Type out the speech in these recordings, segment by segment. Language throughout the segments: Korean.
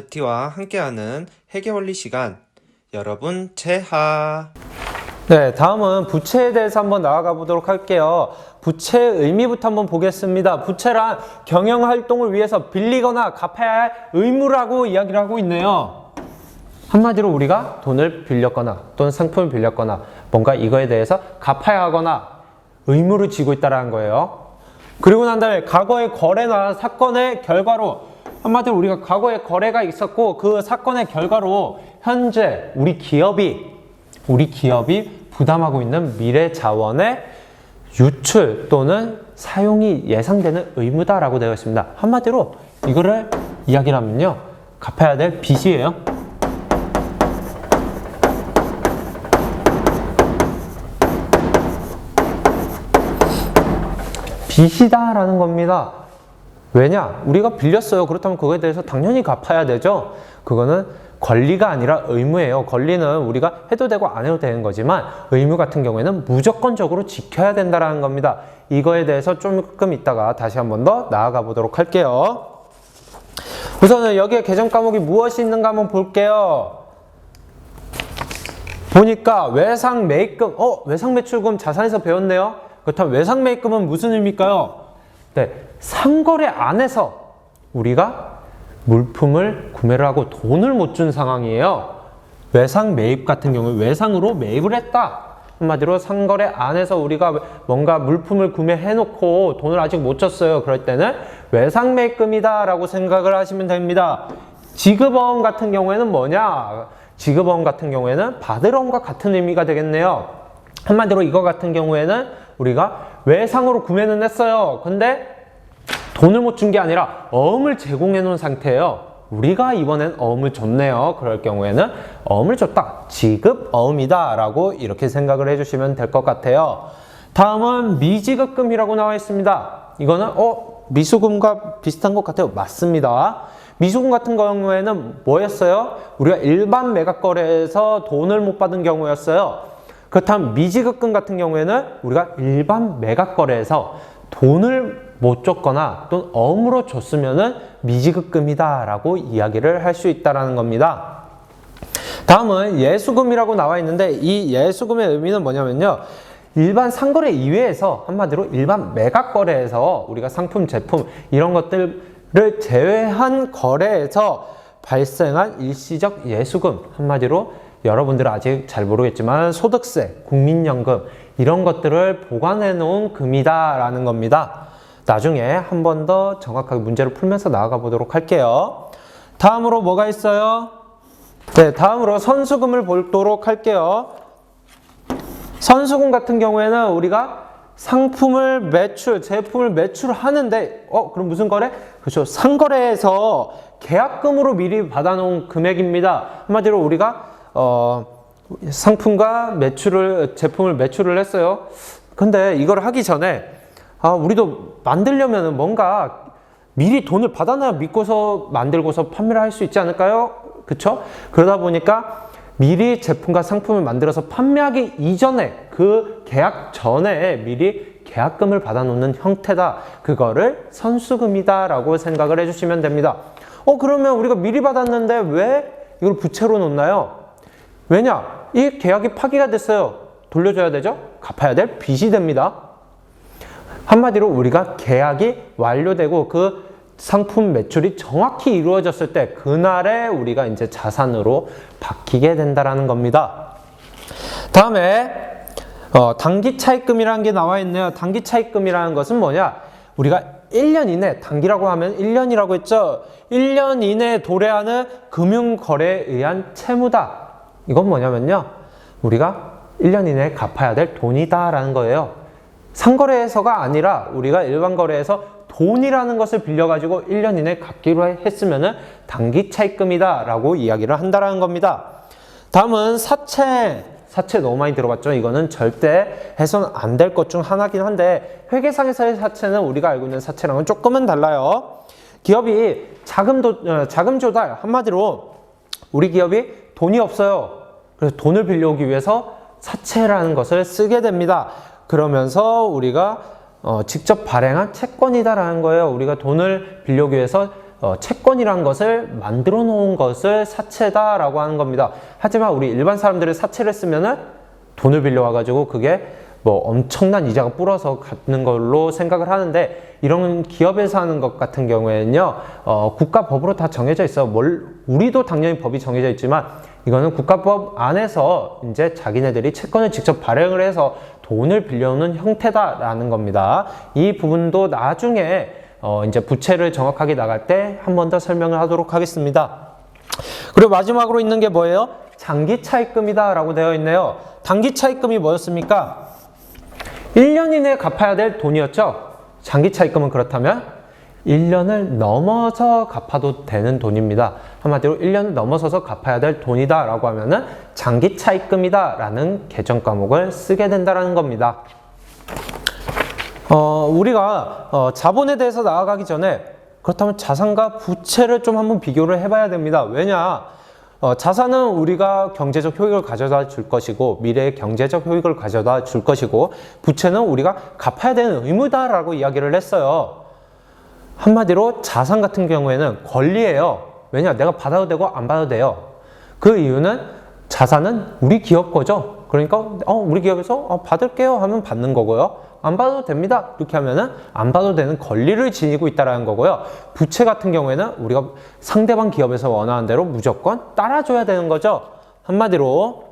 제티와 함께하는 회계원리 시간 여러분 제하 네, 다음은 부채에 대해서 한번 나아가 보도록 할게요. 부채의 의미부터 한번 보겠습니다. 부채란 경영 활동을 위해서 빌리거나 갚아야 할 의무라고 이야기를 하고 있네요. 한마디로 우리가 돈을 빌렸거나 또는 상품을 빌렸거나 뭔가 이거에 대해서 갚아야 하거나 의무를 지고 있다는 거예요. 그리고 난 다음에 과거의 거래나 사건의 결과로 한마디로 우리가 과거에 거래가 있었고 그 사건의 결과로 현재 우리 기업이 우리 기업이 부담하고 있는 미래 자원의 유출 또는 사용이 예상되는 의무다라고 되어 있습니다. 한마디로 이거를 이야기를 하면요. 갚아야 될 빚이에요. 빚이다라는 겁니다. 왜냐? 우리가 빌렸어요. 그렇다면 그거에 대해서 당연히 갚아야 되죠. 그거는 권리가 아니라 의무예요. 권리는 우리가 해도 되고 안 해도 되는 거지만 의무 같은 경우에는 무조건적으로 지켜야 된다라는 겁니다. 이거에 대해서 조금 이따가 다시 한 번 더 나아가 보도록 할게요. 우선은 여기에 개정 과목이 무엇이 있는가 한번 볼게요. 보니까 외상 매입금, 어, 외상 매출금 자산에서 배웠네요. 그렇다면 외상 매입금은 무슨 의미일까요? 네, 상거래 안에서 우리가 물품을 구매를 하고 돈을 못 준 상황이에요. 외상 매입 같은 경우 외상으로 매입을 했다. 한마디로 상거래 안에서 우리가 뭔가 물품을 구매해 놓고 돈을 아직 못 줬어요. 그럴 때는 외상 매입금이다 라고 생각을 하시면 됩니다. 지급어음 같은 경우에는 뭐냐? 지급어음 같은 경우에는 받으러옴과 같은 의미가 되겠네요. 한마디로 이거 같은 경우에는 우리가 외상으로 구매는 했어요. 근데 돈을 못 준 게 아니라 어음을 제공해 놓은 상태예요. 우리가 이번엔 어음을 줬네요. 그럴 경우에는 어음을 줬다. 지급 어음이다. 라고 이렇게 생각을 해주시면 될 것 같아요. 다음은 미지급금이라고 나와 있습니다. 이거는 어 미수금과 비슷한 것 같아요. 맞습니다. 미수금 같은 경우에는 뭐였어요? 우리가 일반 매각 거래에서 돈을 못 받은 경우였어요. 그렇다면 미지급금 같은 경우에는 우리가 일반 매각 거래에서 돈을 못 줬거나 또는 어음으로 줬으면은 미지급금이다라고 이야기를 할 수 있다라는 겁니다. 다음은 예수금이라고 나와 있는데 이 예수금의 의미는 뭐냐면요. 일반 상거래 이외에서 한마디로 일반 매각 거래에서 우리가 상품, 제품 이런 것들을 제외한 거래에서 발생한 일시적 예수금 한마디로 여러분들 아직 잘 모르겠지만 소득세, 국민연금 이런 것들을 보관해 놓은 금이다라는 겁니다. 나중에 한 번 더 정확하게 문제를 풀면서 나아가 보도록 할게요. 다음으로 뭐가 있어요? 네, 다음으로 선수금을 보도록 할게요. 선수금 같은 경우에는 우리가 상품을 매출, 제품을 매출하는데, 어, 그럼 무슨 거래? 그렇죠. 상거래에서 계약금으로 미리 받아놓은 금액입니다. 한마디로 우리가, 어, 상품과 매출을, 제품을 매출을 했어요. 근데 이걸 하기 전에, 아, 우리도 만들려면 뭔가 미리 돈을 받아놔야 믿고서 만들고서 판매를 할 수 있지 않을까요? 그쵸? 그러다 보니까 미리 제품과 상품을 만들어서 판매하기 이전에 그 계약 전에 미리 계약금을 받아놓는 형태다. 그거를 선수금이다 라고 생각을 해주시면 됩니다. 어, 그러면 우리가 미리 받았는데 왜 이걸 부채로 놓나요? 왜냐? 이 계약이 파기가 됐어요. 돌려줘야 되죠? 갚아야 될 빚이 됩니다. 한마디로 우리가 계약이 완료되고 그 상품 매출이 정확히 이루어졌을 때 그날에 우리가 이제 자산으로 바뀌게 된다라는 겁니다. 다음에 어, 단기 차입금이라는 게 나와 있네요. 단기 차입금이라는 것은 뭐냐? 우리가 1년 이내, 단기라고 하면 1년이라고 했죠? 1년 이내에 도래하는 금융거래에 의한 채무다. 이건 뭐냐면요. 우리가 1년 이내에 갚아야 될 돈이다라는 거예요. 상거래에서가 아니라 우리가 일반 거래에서 돈이라는 것을 빌려가지고 1년 이내에 갚기로 했으면은 단기 차입금이다 라고 이야기를 한다라는 겁니다. 다음은 사채. 사채 너무 많이 들어봤죠? 이거는 절대 해서는 안될 것 중 하나긴 한데 회계상에서의 사채는 우리가 알고 있는 사채랑은 조금은 달라요. 기업이 자금 도, 어, 자금 조달 한마디로 우리 기업이 돈이 없어요. 그래서 돈을 빌려오기 위해서 사채라는 것을 쓰게 됩니다. 그러면서 우리가 어, 직접 발행한 채권이다라는 거예요. 우리가 돈을 빌려오기 위해서 어, 채권이란 것을 만들어 놓은 것을 사채다라고 하는 겁니다. 하지만 우리 일반 사람들이 사채를 쓰면은 돈을 빌려와가지고 그게 뭐 엄청난 이자가 불어서 갚는 걸로 생각을 하는데 이런 기업에서 하는 것 같은 경우에는요 어, 국가법으로 다 정해져 있어 뭘 우리도 당연히 법이 정해져 있지만 이거는 국가법 안에서 이제 자기네들이 채권을 직접 발행을 해서 돈을 빌려오는 형태다라는 겁니다 이 부분도 나중에 어, 이제 부채를 정확하게 나갈 때 한 번 더 설명을 하도록 하겠습니다 그리고 마지막으로 있는 게 뭐예요? 장기 차입금이다 라고 되어 있네요. 단기 차입금이 뭐였습니까? 1년 이내에 갚아야 될 돈이었죠? 장기 차입금은 그렇다면 1년을 넘어서 갚아도 되는 돈입니다. 한마디로 1년을 넘어서서 갚아야 될 돈이다 라고 하면은 장기 차입금이다 라는 개정 과목을 쓰게 된다는 겁니다. 어, 우리가 어, 자본에 대해서 나아가기 전에 그렇다면 자산과 부채를 좀 한번 비교를 해봐야 됩니다. 왜냐? 어, 자산은 우리가 경제적 효익을 가져다 줄 것이고 미래의 경제적 효익을 가져다 줄 것이고 부채는 우리가 갚아야 되는 의무다라고 이야기를 했어요. 한마디로 자산 같은 경우에는 권리예요. 왜냐? 내가 받아도 되고 안 받아도 돼요. 그 이유는 자산은 우리 기업 거죠. 그러니까 어, 우리 기업에서 어, 받을게요 하면 받는 거고요. 안 받아도 됩니다. 이렇게 하면은 안 받아도 되는 권리를 지니고 있다라는 거고요. 부채 같은 경우에는 우리가 상대방 기업에서 원하는 대로 무조건 따라줘야 되는 거죠. 한마디로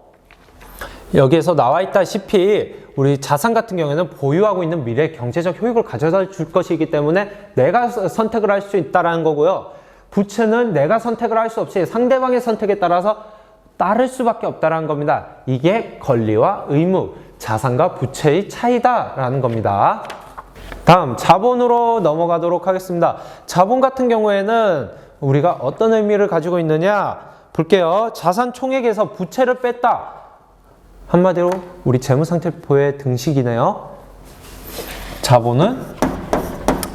여기에서 나와 있다시피 우리 자산 같은 경우에는 보유하고 있는 미래 경제적 효익을 가져다 줄 것이기 때문에 내가 서- 선택을 할 수 있다라는 거고요. 부채는 내가 선택을 할 수 없이 상대방의 선택에 따라서 따를 수밖에 없다라는 겁니다. 이게 권리와 의무, 자산과 부채의 차이다라는 겁니다. 다음 자본으로 넘어가도록 하겠습니다. 자본 같은 경우에는 우리가 어떤 의미를 가지고 있느냐 볼게요. 자산 총액에서 부채를 뺐다. 한마디로 우리 재무상태표의 등식이네요. 자본은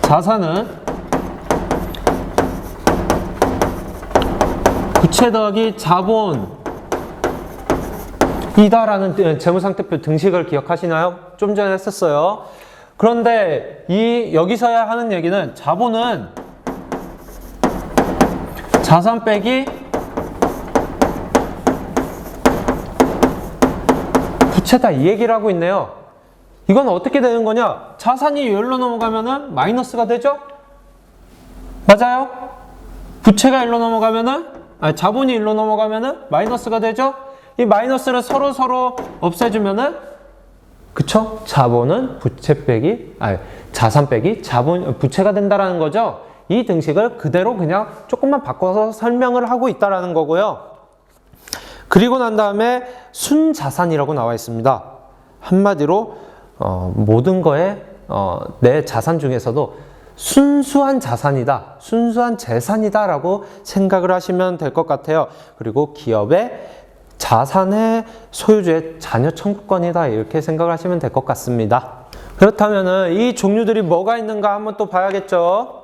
자산은 부채 더하기 자본 이다라는 재무상태표 등식을 기억하시나요? 좀 전에 했었어요. 그런데 이 여기서야 하는 얘기는 자본은 자산 빼기 부채 다 이 얘기를 하고 있네요. 이건 어떻게 되는 거냐? 자산이 열로 넘어가면은 마이너스가 되죠? 맞아요? 부채가 일로 넘어가면은 아니, 자본이 일로 넘어가면은 마이너스가 되죠? 이 마이너스를 서로 서로 없애주면은 그쵸? 자본은 부채 빼기 아니 자산 빼기 자본 부채가 된다라는 거죠. 이 등식을 그대로 그냥 조금만 바꿔서 설명을 하고 있다라는 거고요. 그리고 난 다음에 순자산이라고 나와 있습니다. 한마디로 어, 모든 거에 어, 내 자산 중에서도 순수한 자산이다, 순수한 재산이다라고 생각을 하시면 될 것 같아요. 그리고 기업의 자산의 소유주의 자녀 청구권이다 이렇게 생각을 하시면 될 것 같습니다. 그렇다면은 이 종류들이 뭐가 있는가 한번 또 봐야겠죠.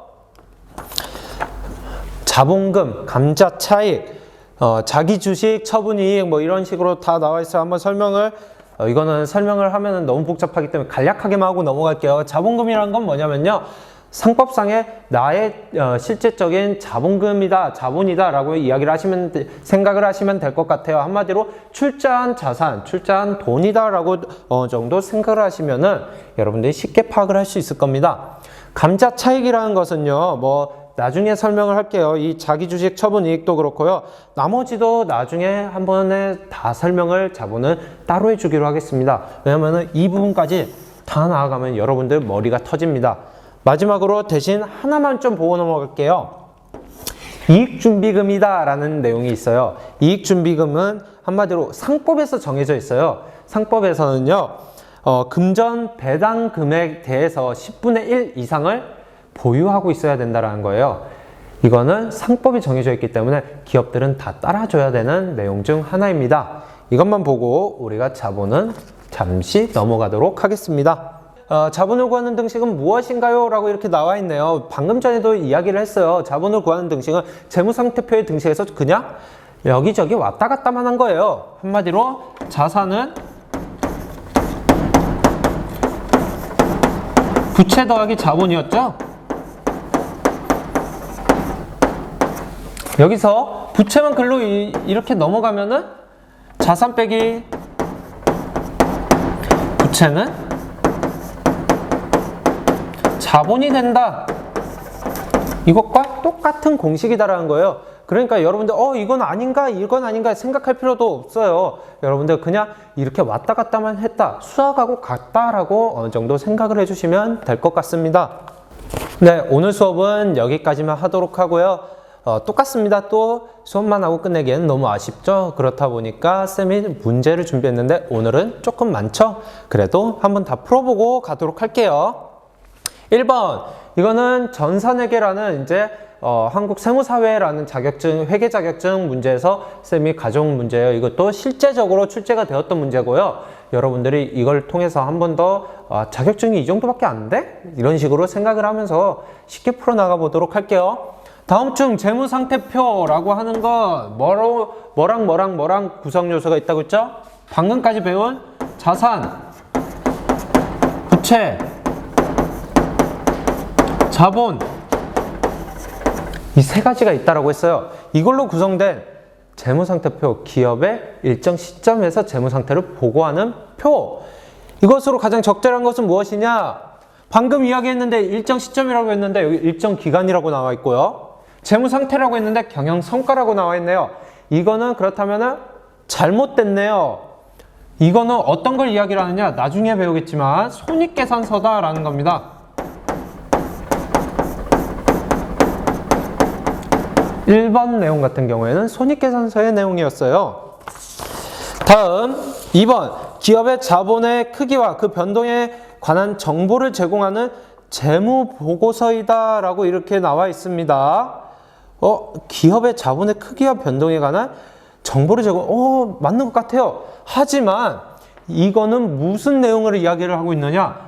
자본금, 감자 차익, 어, 자기 주식, 처분이익 뭐 이런 식으로 다 나와 있어요. 한번 설명을 어, 이거는 설명을 하면은 너무 복잡하기 때문에 간략하게만 하고 넘어갈게요. 자본금이라는 건 뭐냐면요. 상법상의 나의 어, 실제적인 자본금이다, 자본이다라고 이야기를 하시면 돼- 생각을 하시면 될 것 같아요. 한마디로 출자한 자산, 출자한 돈이다라고 어느 정도 생각을 하시면은 여러분들이 쉽게 파악을 할 수 있을 겁니다. 감자 차익이라는 것은요, 뭐 나중에 설명을 할게요. 이 자기 주식 처분 이익도 그렇고요. 나머지도 나중에 한 번에 다 설명을 자본은 따로 해주기로 하겠습니다. 왜냐면은 이 부분까지 다 나아가면 여러분들 머리가 터집니다. 마지막으로 대신 하나만 좀 보고 넘어갈게요. 이익준비금이다 라는 내용이 있어요. 이익준비금은 한마디로 상법에서 정해져 있어요. 상법에서는요, 어, 금전 배당 금액에 대해서 10분의 1 이상을 보유하고 있어야 된다는 거예요. 이거는 상법이 정해져 있기 때문에 기업들은 다 따라줘야 되는 내용 중 하나입니다. 이것만 보고 우리가 자본은 잠시 넘어가도록 하겠습니다. 어, 자본을 구하는 등식은 무엇인가요? 라고 이렇게 나와 있네요. 방금 전에도 이야기를 했어요. 자본을 구하는 등식은 재무상태표의 등식에서 그냥 여기저기 왔다 갔다만 한 거예요. 한마디로 자산은 부채 더하기 자본이었죠? 여기서 부채만 글로 이, 이렇게 넘어가면은 자산 빼기 부채는 자본이 된다. 이것과 똑같은 공식이다라는 거예요. 그러니까 여러분들 어 이건 아닌가 이건 아닌가 생각할 필요도 없어요. 여러분들 그냥 이렇게 왔다 갔다만 했다 수학하고 같다라고 어느 정도 생각을 해주시면 될 것 같습니다. 네 오늘 수업은 여기까지만 하도록 하고요. 어, 똑같습니다. 또 수업만 하고 끝내기에는 너무 아쉽죠. 그렇다 보니까 쌤이 문제를 준비했는데 오늘은 조금 많죠. 그래도 한번 다 풀어보고 가도록 할게요. 1번 이거는 전산회계라는 이제 어, 한국 세무사회라는 자격증 회계 자격증 문제에서 쌤이 가져온 문제예요. 이것도 실제적으로 출제가 되었던 문제고요. 여러분들이 이걸 통해서 한 번 더 아, 자격증이 이 정도밖에 안 돼? 이런 식으로 생각을 하면서 쉽게 풀어 나가 보도록 할게요. 다음 중 재무상태표라고 하는 건 뭐로, 뭐랑 뭐랑 뭐랑 구성 요소가 있다고 했죠? 방금까지 배운 자산, 부채, 자본 이 세 가지가 있다라고 했어요. 이걸로 구성된 재무상태표 기업의 일정 시점에서 재무상태를 보고하는 표. 이것으로 가장 적절한 것은 무엇이냐? 방금 이야기했는데 일정 시점이라고 했는데 여기 일정 기간이라고 나와 있고요. 재무 상태라고 했는데 경영 성과라고 나와 있네요. 이거는 그렇다면은 잘못됐네요. 이거는 어떤 걸 이야기를 하느냐? 나중에 배우겠지만 손익계산서다라는 겁니다. 1번 내용 같은 경우에는 손익계산서의 내용이었어요. 다음 2번 기업의 자본의 크기와 그 변동에 관한 정보를 제공하는 재무 보고서이다 라고 이렇게 나와 있습니다. 어, 기업의 자본의 크기와 변동에 관한 정보를 제공, 어, 맞는 것 같아요. 하지만 이거는 무슨 내용을 이야기를 하고 있느냐?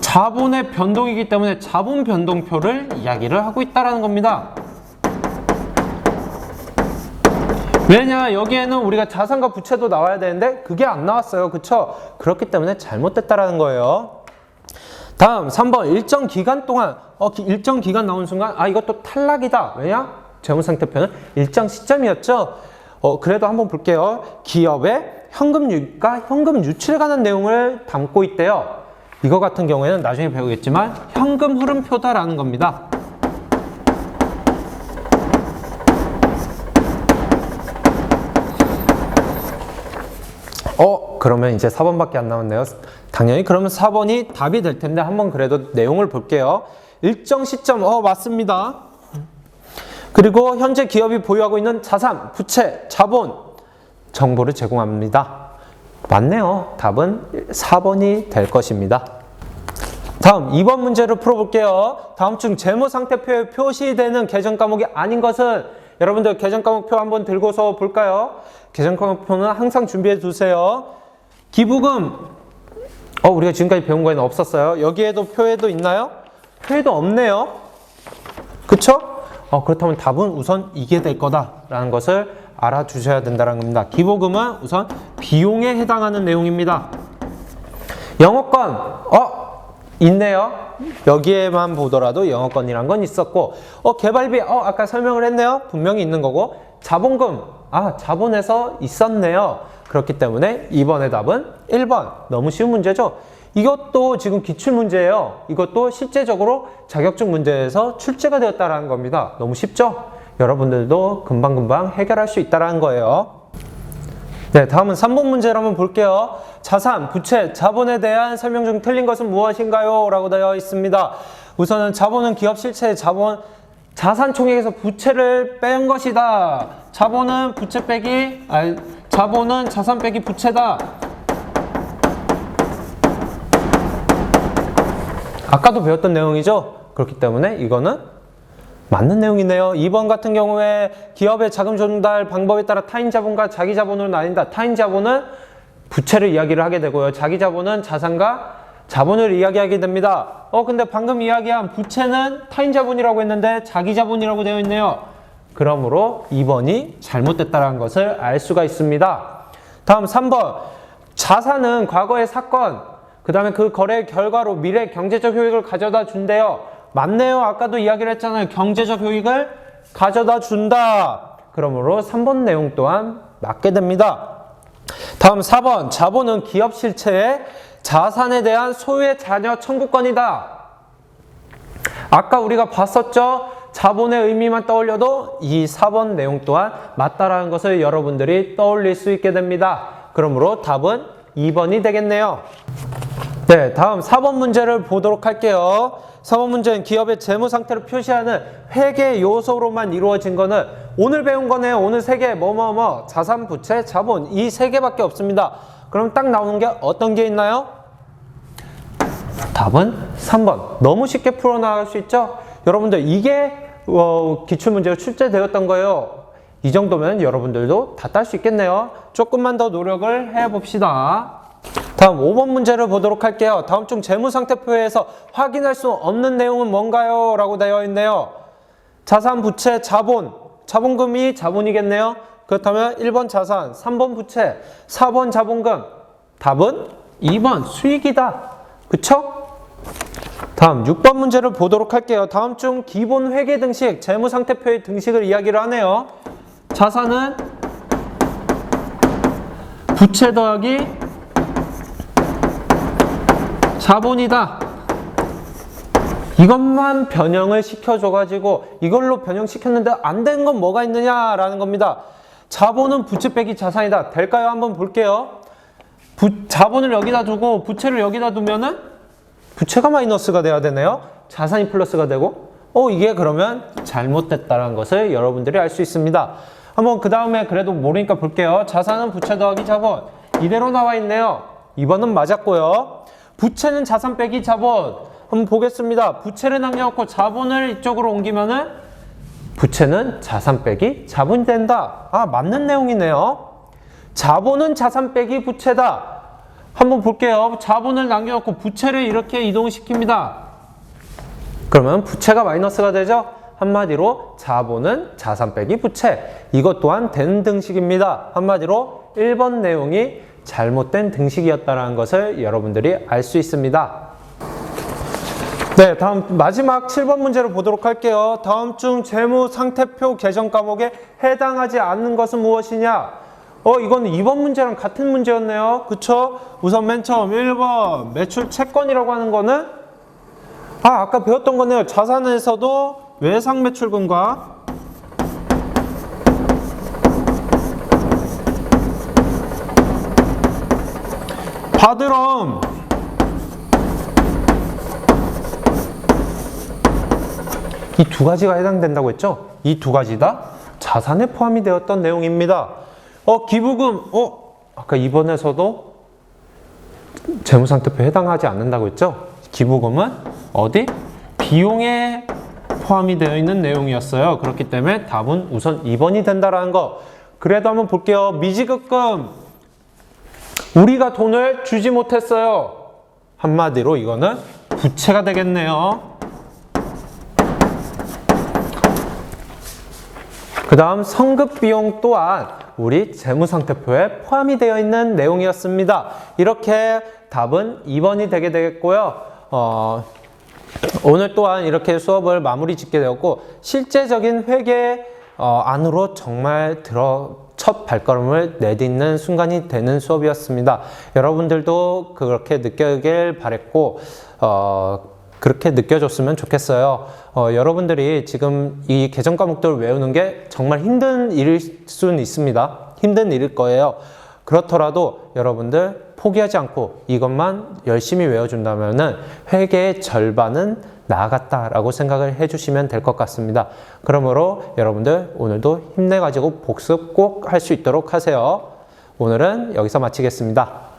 자본의 변동이기 때문에 자본 변동표를 이야기를 하고 있다라는 겁니다. 왜냐 여기에는 우리가 자산과 부채도 나와야 되는데 그게 안 나왔어요 그쵸 그렇기 때문에 잘못됐다라는 거예요 다음 3번 일정 기간 동안 어 기- 일정 기간 나온 순간 아 이것도 탈락이다. 왜냐? 재무상태표는 일정 시점이었죠? 어 그래도 한번 볼게요. 기업의 현금 유입과 현금 유출에 관한 내용을 담고 있대요. 이거 같은 경우에는 나중에 배우겠지만 현금 흐름표다라는 겁니다. 어, 그러면 이제 4번밖에 안 남았네요. 당연히 그러면 4번이 답이 될 텐데 한번 그래도 내용을 볼게요. 일정 시점, 어, 맞습니다. 그리고 현재 기업이 보유하고 있는 자산, 부채, 자본 정보를 제공합니다. 맞네요. 답은 4번이 될 것입니다. 다음 2번 문제를 풀어볼게요. 다음 중 재무 상태표에 표시되는 계정 과목이 아닌 것은 여러분들 계정 과목표 한번 들고서 볼까요? 계정 과목표는 항상 준비해 두세요. 기부금 어 우리가 지금까지 배운 거에는 없었어요. 여기에도 표에도 있나요? 표에도 없네요. 그쵸? 어, 그렇다면 답은 우선 이게 될 거다라는 것을 알아주셔야 된다는 겁니다. 기부금은 우선 비용에 해당하는 내용입니다. 영어권, 어, 있네요. 여기에만 보더라도 영어권이란 건 있었고, 어, 개발비, 어, 아까 설명을 했네요. 분명히 있는 거고, 자본금, 아, 자본에서 있었네요. 그렇기 때문에 이번의 답은 1번. 너무 쉬운 문제죠? 이것도 지금 기출 문제예요. 이것도 실제적으로 자격증 문제에서 출제가 되었다라는 겁니다. 너무 쉽죠? 여러분들도 금방금방 해결할 수 있다라는 거예요. 네, 다음은 3번 문제를 한번 볼게요. 자산, 부채, 자본에 대한 설명 중 틀린 것은 무엇인가요? 라고 되어 있습니다. 우선은 자본은 기업 실체의 자본, 자산 총액에서 부채를 뺀 것이다. 자본은 부채 빼기, 아니, 자본은 자산 빼기 부채다. 아까도 배웠던 내용이죠? 그렇기 때문에 이거는 맞는 내용이네요. 2번 같은 경우에 기업의 자금 조달 방법에 따라 타인 자본과 자기 자본으로 나뉜다. 타인 자본은 부채를 이야기를 하게 되고요. 자기 자본은 자산과 자본을 이야기하게 됩니다. 어, 근데 방금 이야기한 부채는 타인 자본이라고 했는데 자기 자본이라고 되어 있네요. 그러므로 2번이 잘못됐다는 것을 알 수가 있습니다. 다음 3번. 자산은 과거의 사건, 그 다음에 그 거래 결과로 미래 경제적 효익을 가져다 준대요. 맞네요. 아까도 이야기를 했잖아요. 경제적 효익을 가져다 준다. 그러므로 3번 내용 또한 맞게 됩니다. 다음 4번 자본은 기업 실체의 자산에 대한 소유의 자녀 청구권이다. 아까 우리가 봤었죠? 자본의 의미만 떠올려도 이 4번 내용 또한 맞다라는 것을 여러분들이 떠올릴 수 있게 됩니다. 그러므로 답은 2번이 되겠네요. 네, 다음 4번 문제를 보도록 할게요. 4번 문제는 기업의 재무 상태를 표시하는 회계 요소로만 이루어진 거는 오늘 배운 거네요. 오늘 세 개, 뭐뭐뭐, 자산, 부채, 자본 이 세 개밖에 없습니다. 그럼 딱 나오는 게 어떤 게 있나요? 답은 3번. 너무 쉽게 풀어나갈 수 있죠? 여러분들 이게 어, 기출문제가 출제되었던 거예요. 이 정도면 여러분들도 다 딸 수 있겠네요. 조금만 더 노력을 해봅시다. 다음 5번 문제를 보도록 할게요. 다음 중 재무상태표에서 확인할 수 없는 내용은 뭔가요? 라고 되어 있네요. 자산, 부채, 자본. 자본금이 자본이겠네요. 그렇다면 1번 자산, 3번 부채, 4번 자본금. 답은 2번 수익이다. 그쵸? 다음 6번 문제를 보도록 할게요. 다음 중 기본 회계 등식, 재무상태표의 등식을 이야기를 하네요. 자산은 부채 더하기 자본이다. 이것만 변형을 시켜줘가지고 이걸로 변형시켰는데 안 된 건 뭐가 있느냐라는 겁니다. 자본은 부채 빼기 자산이다. 될까요? 한번 볼게요. 부, 자본을 여기다 두고 부채를 여기다 두면은 부채가 마이너스가 돼야 되네요. 자산이 플러스가 되고 어 이게 그러면 잘못됐다는 것을 여러분들이 알 수 있습니다. 한번 그 다음에 그래도 모르니까 볼게요. 자산은 부채 더하기 자본 이대로 나와 있네요. 2번은 맞았고요. 부채는 자산 빼기 자본 한번 보겠습니다. 부채를 남겨놓고 자본을 이쪽으로 옮기면은 부채는 자산 빼기 자본이 된다. 아 맞는 내용이네요. 자본은 자산 빼기 부채다. 한번 볼게요. 자본을 남겨놓고 부채를 이렇게 이동시킵니다. 그러면 부채가 마이너스가 되죠? 한마디로 자본은 자산 빼기 부채. 이것 또한 되는 등식입니다. 한마디로 1번 내용이 잘못된 등식이었다는 것을 여러분들이 알 수 있습니다. 네, 다음 마지막 7번 문제를 보도록 할게요. 다음 중 재무 상태표 개정 과목에 해당하지 않는 것은 무엇이냐? 어, 이거는 2번 문제랑 같은 문제였네요. 그쵸? 우선 맨 처음 1번 매출 채권이라고 하는 거는 아, 아까 배웠던 거네요. 자산에서도 외상 매출금과 바드럼 이 두 가지가 해당된다고 했죠? 이 두 가지 다 자산에 포함이 되었던 내용입니다. 어, 기부금, 어, 아까 2번에서도 재무상태표에 해당하지 않는다고 했죠? 기부금은 어디? 비용에 포함이 되어 있는 내용이었어요. 그렇기 때문에 답은 우선 2번이 된다라는 거. 그래도 한번 볼게요. 미지급금. 우리가 돈을 주지 못했어요. 한마디로 이거는 부채가 되겠네요. 그 다음 성급 비용 또한 우리 재무상태표에 포함이 되어 있는 내용이었습니다. 이렇게 답은 2번이 되게 되겠고요. 어, 오늘 또한 이렇게 수업을 마무리 짓게 되었고 실제적인 회계 어, 안으로 정말 들어 첫 발걸음을 내딛는 순간이 되는 수업이었습니다. 여러분들도 그렇게 느끼길 바랬고 어, 그렇게 느껴졌으면 좋겠어요. 어, 여러분들이 지금 이 개정 과목들을 외우는 게 정말 힘든 일일 수는 있습니다. 힘든 일일 거예요. 그렇더라도 여러분들 포기하지 않고 이것만 열심히 외워준다면은 회계의 절반은 나아갔다라고 생각을 해주시면 될 것 같습니다. 그러므로 여러분들 오늘도 힘내가지고 복습 꼭 할 수 있도록 하세요. 오늘은 여기서 마치겠습니다.